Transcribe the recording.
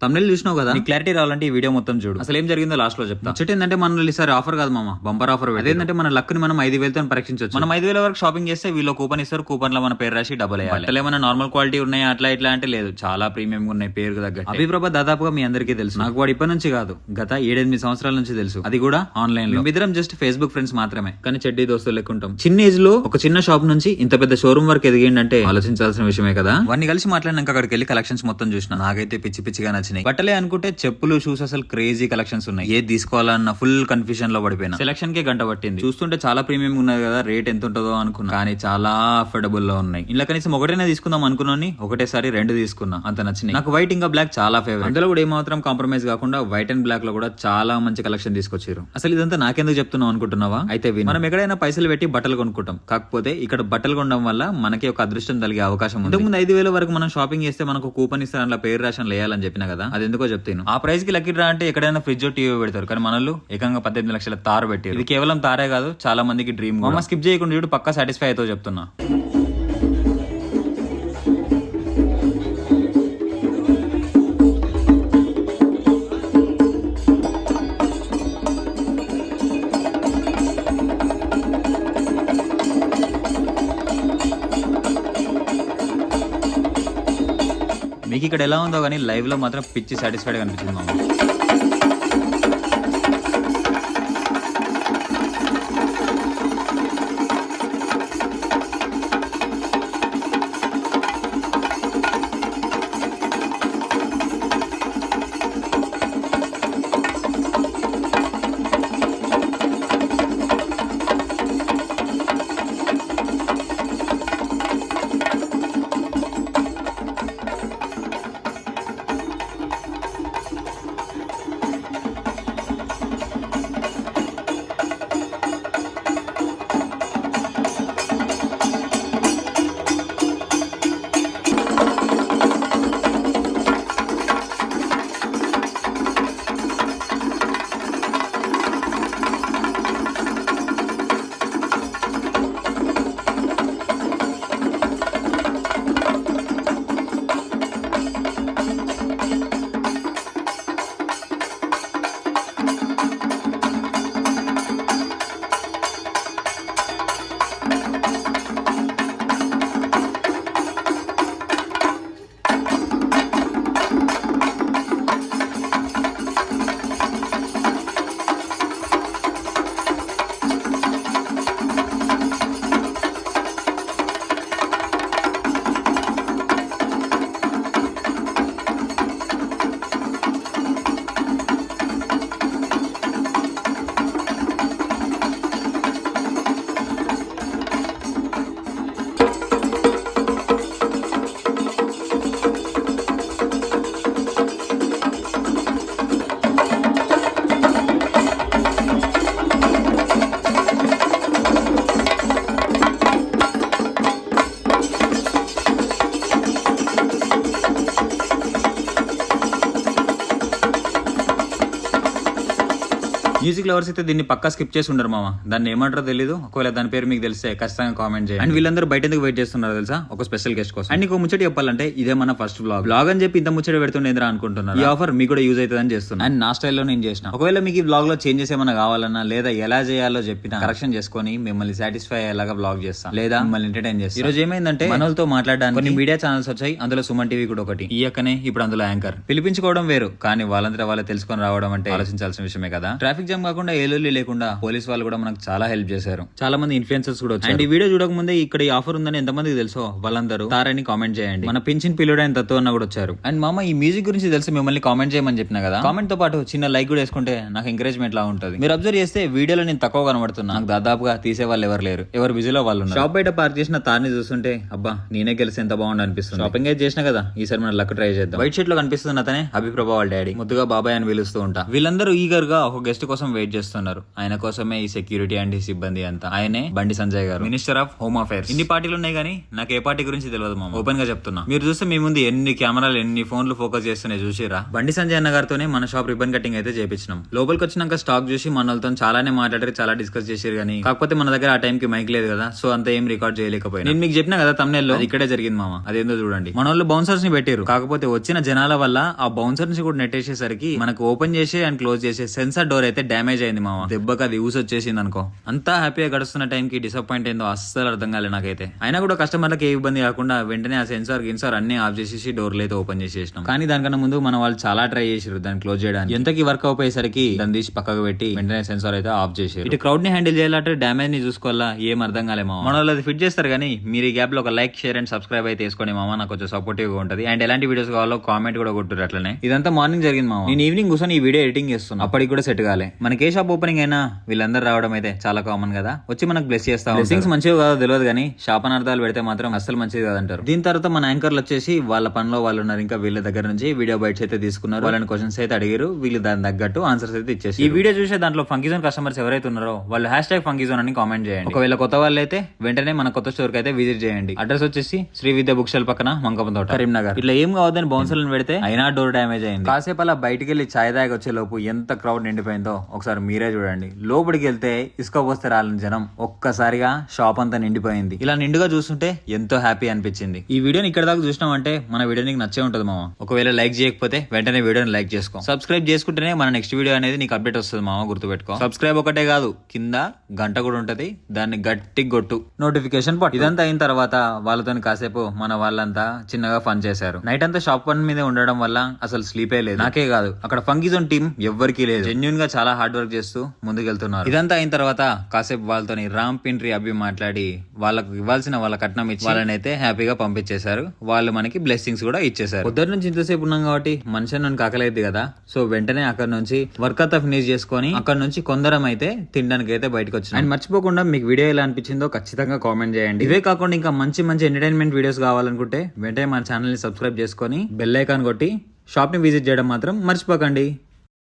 తమిళ చూసినావు కదా? క్లారిటీ రావాలంటే ఈ వీడియో మొత్తం చూడు. అసలు ఏం జరిగిందో లాస్ట్లో చెప్తా. ముచ్చట ఏంటంటే మన ఈసారి ఆఫర్ కాదు మామ బంపర్ ఆఫర్ అదేంటంటే మన లక్ని మనం ఐదు వేలతో పరీక్షించవచ్చు మనం ఐదు వేల వరకు షాపింగ్ చేస్తే వీళ్ళు కూపన్ ఇస్తారు కూపన్లో మన పేరు రాసి డబల్ అయ్యాలి బట్టలు ఏమైనా నార్మల్ క్వాలిటీ ఉన్నాయి అట్లా ఇట్లా అంటే లేదు. చాలా ప్రీమియం ఉన్నాయి పేరు తగ్గ అభిప్రాబ దాదాపుగా మీ అందరికీ తెలుసు. నాకు వాడు ఇప్పటి నుంచి కాదు గత ఏడెనిమిది సంవత్సరాల నుంచి తెలుసు. అది కూడా ఆన్లైన్లో. ఇద్దరం జస్ట్ ఫేస్బుక్ ఫ్రెండ్స్ మాత్రమే. కానీ చెడ్డీ దోస్తులు లెక్కుంటాం చిన్న ఏజ్లో ఒక చిన్న షాప్ నుంచి ఇంత పెద్ద షోరూమ్ వరకు ఎదిగిందంటే ఆలోచించాల్సిన విషయమే కదా? వాడిని కలిసి మాట్లాడినాక అక్కడికి వెళ్ళి కలెక్షన్స్ మొత్తం చూసిన. నాకైతే పిచ్చి పిచ్చిగా నచ్చినాయి బట్టలే అనుకుంటే చెప్పులు షూస్ అసలు క్రేజీ కలెక్షన్స్ ఉన్నాయి. ఏది తీసుకోవాలన్న ఫుల్ కన్ఫ్యూజన్లో పడిపోయినా. సెలక్షన్కి గంట పట్టింది. చూస్తుంటే చాలా ప్రీమియం ఉన్నది కదా రేట్ ఎంత ఉంటుందో అనుకున్నా. కానీ చాలా అఫోర్డబుల్లో ఉన్నాయి. ఇలా కనీసం ఒకటైనా తీసుకుందాం అనుకున్నాని ఒకటేసారి రెండు తీసుకున్నా. అంత నచ్చినాయి. నాకు వైట్ ఇంకా బ్లాక్ చాలా ఫేవరెట్ అందులో కూడా ఏమాత్రం కాంప్రమైజ్ కాకుండా వైట్ అండ్ బ్లాక్లో కూడా చాలా మంచి కలెక్షన్ తీసుకొచ్చారు అసలు ఇదంతా నాకెందుకు చెప్తున్నావు అనుకుంటున్నావా? అయితే. మనం ఎక్కడైనా పైసలు పెట్టి బట్టలు కొనుక్కుంటాం. కాకపోతే ఇక్కడ బట్టలు కొనడం వల్ల మనకి ఒక అదృష్టం కలిగే అవకాశం ఉంది. ఇంతకు ముందు ఐదు వేల వరకు మనం షాపింగ్ చేస్తే మనకు కూపన్ ఇస్తారు అందులో పేరు రాషన్ వేయాలని చెప్పిన కదా. అది ఎందుకో చెప్తాను. ఆ ప్రైస్కి లక్కీ డ్రా అంటే ఎక్కడైనా ఫ్రిడ్జ్ టీవీ పెడతారు. కానీ మనల్ని ఏకంగా పద్దెనిమిది లక్షల తారు పెట్టారు. ఇది కేవలం తారే కాదు చాలా మందికి డ్రీమ్ అమ్మ స్కిప్ చేయకుండా చూడు పక్కా సాటిస్ఫై అవుతో చెప్తున్నా. మీకు ఇక్కడ ఎలా ఉందో కానీ లైవ్లో మాత్రం పిచ్చి సాటిస్ఫైడ్ అనిపించింది మామ. మ్యూజిక్ లవర్స్ అయితే దీన్ని పక్కా స్కిప్ చేసి ఉండరు మామ. దాన్ని ఏమంటారో తెలియదు ఒకవేళ దాని పేరు మీకు తెలిస్తే ఖచ్చితంగా కామెంట్ చేయండి. అండ్ వీళ్ళందరూ బయట ఎందుకు వెయిట్ చేస్తున్నారు తెలుసా? ఒక స్పెషల్ గెస్ట్ కోసం. అండ్ నీకు ముచ్చట చెప్పాలంటే ఇదే మన ఫస్ట్ బ్లాగ్ బ్లాగ్ అని చెప్పి ఇంత ముచ్చట పెడుతుండేదిరా అనుకుంటున్నారు? ఈ ఆఫర్ మీకు కూడా యూజ్ అవుతుందని చేస్తున్నాను అండ్ నా స్టైల్లో నేను చేసిన. ఒకవేళ మీకు ఈ బ్లాగ్లో చేంజెస్ ఏమైనా కావాలన్నా లేదా ఎలా చేయాలో చెప్పిన కరెక్షన్ చేసుకొని మిమ్మల్ని సాటిస్ఫై అయ్యేలాగా బ్లాగ్ చేస్తాను లేదా మిమ్మల్ని ఎంటర్టైన్ చేస్తాను ఈ రోజు ఏమైందంటే మనలతో మాట్లాడడానికి కొన్ని మీడియా ఛానల్స్ వచ్చాయి. అందులో సుమన్ టీవీ కూడా ఒకటి. ఈ అక్కనే ఇప్పుడు అందులో యాంకర్. పిలిపించుకోవడం వేరు. కానీ వాళ్ళంతా వాళ్ళే తెలుసుకొని రావడం అంటే ఆలోచించాల్సిన విషయమే కదా. ట్రాఫిక్ జామ్ కాకుండా ఏలూరు లేకుండా పోలీస్ వాళ్ళు కూడా మనకు చాలా హెల్ప్ చేశారు. చాలా మంది ఇన్ఫ్లుయెన్సర్స్ కూడా వచ్చారు. అండ్ ఈ వీడియో చూడక ముందే ఇక్కడ ఈ ఆఫర్ ఉందని ఎంతమందికి తెలుసో వాళ్ళందరూ తారని కామెంట్ చేయండి. మన పింఛన్ పిల్లడు ఆయన తత్వ అన్న కూడా వచ్చారు. అండ్ మామ ఈ మ్యూజిక్ గురించి తెలిసి మిమ్మల్ని కామెంట్ చేయమని చెప్పిన కదా? కామెంట్తో పాటు చిన్న లైక్ కూడా వేసుకుంటే నాకు ఎంకరేజ్మెంట్ లా ఉంటుంది. మీరు అబ్జర్వ్ చేస్తే వీడియోలో నేను తక్కువ కనబడుతున్నా. నాకు దాదాపుగా తీసే వాళ్ళు ఎవరు లేరు. ఎవరు బిజీలో వాళ్ళు ఉన్నారు. షాప్ బయట పార్క్ చేసిన తార్ని చూస్తుంటే అబ్బా నేనే గెలిసి ఎంత బాగుండు అనిపిస్తుంది. షాపింగ్ అయితే చేసిన కదా ఈసారి మన లక్ ట్రై చేద్దాం. వైట్ షర్ట్లో కనిపిస్తున్న అతనే అభిప్రభ వాళ్ళ డాడీ ముద్దుగా బాబాయ్ అని పిలుస్తూ ఉంటా. వీళ్ళందరూ ఈగర్గా ఒక గెస్ట్ కోసం కోసం వెయిట్ చేస్తున్నారు. ఆయన కోసమే ఈ సెక్యూరిటీ అండ్ ఈ సిబ్బంది అంతా. ఆయనే బండి సంజయ్ గారు. మినిస్టర్ ఆఫ్ హోమ్ అఫైర్స్ ఇన్ని పార్టీలు ఉన్నాయి కానీ నాకు ఏ పార్టీ గురించి తెలియదు మామ. ఓపెన్గా చెప్తున్నా. మీరు చూస్తే మీ ముందు ఎన్ని కెమెరాలు ఎన్ని ఫోన్లు ఫోకస్ చేస్తున్నాయి చూసిరా బండి సంజయ్ అన్న గారితోనే మన షాప్ రిబ్బన్ కటింగ్ అయితే చేపించినాం. లోపలికి వచ్చినాక స్టాక్ చూసి మన వాళ్ళతో చాలానే మాట్లాడారు చాలా డిస్కస్ చేశారు కానీ కాకపోతే మన దగ్గర ఆ టైం కి మైక్ లేదు కదా సో అంత ఏం రికార్డ్ చేయలేకపోయినా. నేను మీకు చెప్పిన కదా తమ్నేల్లో ఇక్కడే జరిగింది మామ. అదేందో చూడండి. మన వాళ్ళు బౌన్సర్స్ని పెట్టారు కాకపోతే వచ్చిన జనాల వల్ల ఆ బౌన్సర్స్ని కూడా నెట్టేసేసరికి మనకు ఓపెన్ చేసి అండ్ క్లోజ్ చేసే సెన్సార్ డోర్ అయితే డ్యామేజ్ అయింది మామ దెబ్బకి అది యూస్ వచ్చేసింది అనుకో. అంతా హ్యాపీగా గడుస్తున్న టైం కి డిసప్పాయింట్ అయిందో అస్సలు అర్థం కాలేదు నాకైతే. అయినా కూడా కస్టమర్లకు ఏ ఇబ్బంది కాకుండా వెంటనే ఆ సెన్సార్ గిన్సార్ అన్ని ఆఫ్ చేసేసి డోర్లు అయితే ఓపెన్ చేసేసినాం. కానీ దానికన్నా ముందు మన వాళ్ళు చాలా ట్రై చేసారు దాన్ని క్లోజ్ చేయడానికి. ఎంతకి వర్క్ అయిపోయేసరికి దాన్ని తీసి పక్కకు పెట్టి వెంటనే సెన్సార్ అయితే ఆఫ్ చేసారు. ఇటు క్రౌడ్ని హ్యాండిల్ చేయాలంటే డ్యామేజ్ని చూసుకోవాలా? ఏం అర్థం కాలేమో మన వాళ్ళు అది ఫిట్ చేస్తారు కానీ మీరు ఈ గ్యాప్లో ఒక లైక్ షేర్ అండ్ సబ్స్క్రైబ్ అయితే వేసుకోండి మామ నాకు కొంచెం సపోర్టివ్గా ఉంటుంది. అండ్ ఎలాంటి వీడియోస్ కావాలో కామెంట్ కూడా కొట్టురు అట్లనే. ఇదంతా మార్నింగ్ జరిగింది మామ నేను ఈవినింగ్ కూర్చొని ఈ వీడియో ఎడిటింగ్ చేస్తున్నాను అప్పటికి కూడా సెట్ కాలే. మనకి ఏ షాప్ ఓపెనింగ్ అయినా వీళ్ళందరూ రావడం అయితే చాలా కామన్ కదా. వచ్చి మనకు బ్లెస్ చేస్తా బ్లెస్సింగ్స్ మంచిగా కాదో తెలియదు కానీ శాపనార్థాలు పెడితే మాత్రం అస్సలు మంచిది కాదంటారు. దీని తర్వాత మన యాంకర్లు వచ్చేసి వాళ్ళ పనిలో వాళ్ళు ఉన్నారు. ఇంకా వీళ్ళ దగ్గర నుంచి వీడియో బైట్స్ అయితే తీసుకున్నారు. వాళ్ళని క్వశ్చన్స్ అయితే అడిగారు. వీళ్ళు దాని తగ్గట్టు ఆన్సర్స్ అయితే ఇచ్చేసి ఈ వీడియో చూసే దాంట్లో ఫంకిజోన్ కస్టమర్స్ ఎవరైతే ఉన్నారో వాళ్ళు హ్యాష్ ట్యాగ్ ఫంకిజోన్ అని కామెంట్ చేయండి. ఒకవేళ కొత్త వాళ్ళు అయితే వెంటనే మన కొత్త స్టోర్కి అయితే విజిట్ చేయండి. అడ్రస్ వచ్చేసి శ్రీ విద్య బుక్ షెల్ పక్కన మంకపం తోట. కరీంనగర్. ఇట్లా ఏం కావద్దని బౌన్సర్లను పెడితే అయినా డోర్ డ్యామేజ్ అయింది. కాసేపు అలా బయటికి వెళ్ళి ఛాయ్ దాగి వచ్చే లోపు ఎంత క్రౌడ్ నిండిపోయిందో. ఒకసారి మీరే చూడండి. లోపలికి వెళ్తే ఇసుక పోస్తే రాలని జనం ఒక్కసారిగా షాప్ అంతా నిండిపోయింది. ఇలా నిండుగా చూస్తుంటే ఎంతో హ్యాపీ అనిపించింది. ఈ వీడియోని ఇక్కడ దాకా చూసినామంటే మన వీడియో నీకు నచ్చే ఉంటుంది మామ. ఒకవేళ లైక్ చేయకపోతే వెంటనే వీడియోని లైక్ చేసుకో. సబ్స్క్రైబ్ చేసుకుంటేనే మన నెక్స్ట్ వీడియో అనేది నీకు అప్డేట్ వస్తుంది మామ గుర్తుపెట్టుకో. సబ్స్క్రైబ్ ఒకటే కాదు కింద గంట కూడా ఉంటది దాన్ని గట్టి కొట్టు. నోటిఫికేషన్ పట్టు ఇదంతా అయిన తర్వాత వాళ్ళతో కాసేపు మన వాళ్ళంతా చిన్నగా ఫన్ చేశారు. నైట్ అంతా షాప్ పని మీదే ఉండడం వల్ల అసలు స్లీపే లేదు. నాకే కాదు అక్కడ ఫంగిజోన్ టీం ఎవ్వరికీ లేదు. జెన్యున్గా చాలా హార్డ్ వర్క్ చేస్తూ ముందుకెళ్తున్నారు. ఇదంతా అయిన తర్వాత కాసేపు వాళ్ళతోని రామ్ పింట్రీ అభి మాట్లాడి వాళ్ళకు ఇవ్వాల్సిన వాళ్ళ కట్నం ఇచ్చి వాళ్ళని అయితే హ్యాపీగా పంపించేశారు. వాళ్ళు మనకి బ్లెస్సింగ్స్ కూడా ఇచ్చేశారు. పొద్దున్న నుంచి ఇంతసేపు ఉన్నాం కాబట్టి మనిషి నన్ను కాకలేదు కదా. సో వెంటనే అక్కడ నుంచి వర్క్ అంతా ఫినిష్ చేసుకొని అక్కడ నుంచి కొందరం అయితే తినడానికి అయితే బయటకు వచ్చింది అండ్ మర్చిపోకుండా మీకు వీడియో ఎలా అనిపించిందో ఖచ్చితంగా కామెంట్ చేయండి. ఇవే కాకుండా ఇంకా మంచి మంచి ఎంటర్టైన్మెంట్ వీడియోస్ కావాలనుకుంటే వెంటనే మన ఛానల్ని సబ్స్క్రైబ్ చేసుకొని బెల్ ఐకాన్ కొట్టి షాప్ని విజిట్ చేయడం మాత్రం మర్చిపోకండి.